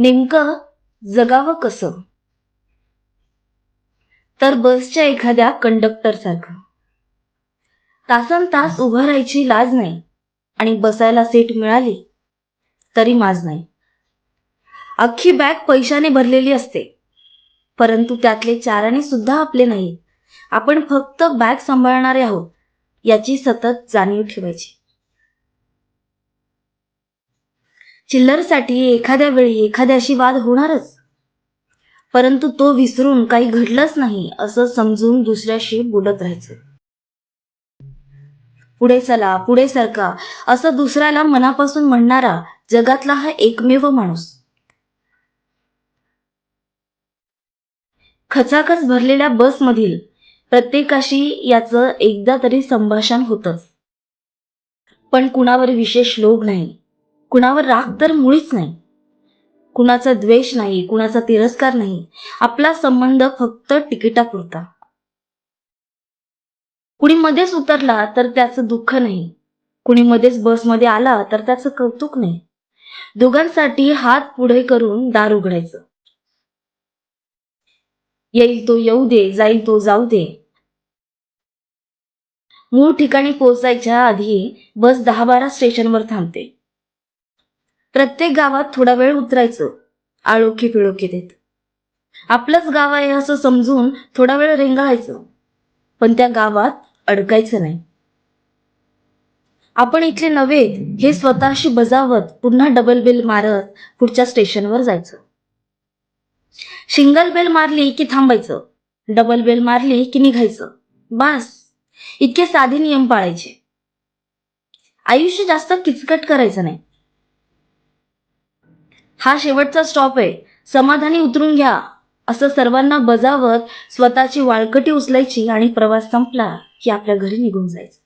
नेमकं जगावं कसं? तर बसच्या एखाद्या कंडक्टर सारखं तासन तास उभं राहायची लाज नाही आणि बसायला सीट मिळाली तरी माज नाही. अख्खी बॅग पैशाने भरलेली असते परंतु त्यातले चाराने सुद्धा आपले नाही आपण फक्त बॅग सांभाळणारे आहोत याची सतत जाणीव ठेवायची. चिल्लरसाठी एखाद्या वेळी एखाद्याशी वाद होणारच. परंतु तो विसरून काही घडलंच नाही असं समजून दुसऱ्याशी बोलत राहायचं. पुढे चला पुढे सरका असं दुसऱ्याला मनापासून म्हणणारा जगातला हा एकमेव माणूस. खचाखच भरलेल्या बसमधील प्रत्येकाशी याचं एकदा तरी संभाषण होतच. पण कुणावर विशेष लोभ नाही. कुणावर राग तर मुळीच नाही. कुणाचा द्वेष नाही कुणाचा तिरस्कार नाही. आपला संबंध फक्त तिकिटापुरता. कुणी मध्येच उतरला तर त्याचं दुःख नाही. कुणी मध्येच बसमध्ये आला तर त्याचं कौतुक नाही. दोघांसाठी हात पुढे करून दार उघडायचं. येईल तो येऊ दे जाईल तो जाऊ दे. मूळ ठिकाणी पोहोचायच्या आधी बस दहा बारा स्टेशनवर थांबते. प्रत्येक गावात थोडा वेळ उतरायचं. आळोखी पिळोखी देत. आपलंच गाव आहे असं समजून थोडा वेळ रेंगाळायचं. पण त्या गावात अडकायचं नाही. आपण इथले नव्हे हे स्वतःशी बजावत पुन्हा डबल बेल मारत पुढच्या स्टेशनवर जायचं. सिंगल बेल मारली की थांबायचं. डबल बेल मारली की निघायचं. बास. इतके साधे नियम पाळायचे. आयुष्य जास्त किचकट करायचं नाही. हा शेवटचा स्टॉप आहे. समाधानी उतरून घ्या. असं सर्वांना बजावत स्वतःची वाळकटी उचलायची आणि प्रवास संपला की आपल्या घरी निघून जायचं.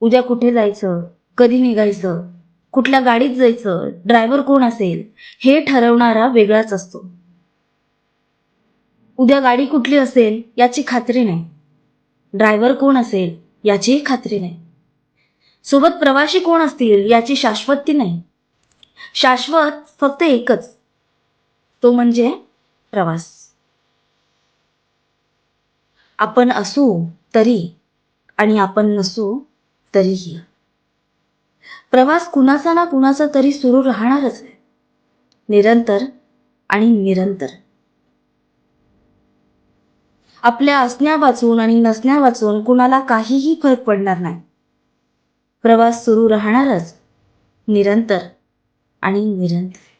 उद्या कुठे जायचं? कधी निघायचं? कुठल्या गाडीत जायचं? ड्रायव्हर कोण असेल? हे ठरवणारा वेगळाच असतो. उद्या गाडी कुठली असेल? याची खात्री नाही. ड्रायव्हर कोण असेल? याचीही खात्री नाही. सोबत प्रवासी कोण असतील याची शाश्वती नाही. शाश्वत फक्त एकच. तो म्हणजे प्रवास. आपण असू तरी आणि आपण नसू तरीही. प्रवास कुणाचा ना कुणाचा तरी सुरू राहणारच आहे. निरंतर आणि निरंतर. आपल्या असण्या वाचून आणि नसण्या वाचून कुणाला काहीही फरक पडणार नाही. प्रवास सुरू राहणारच. निरंतर आणि निरंतर.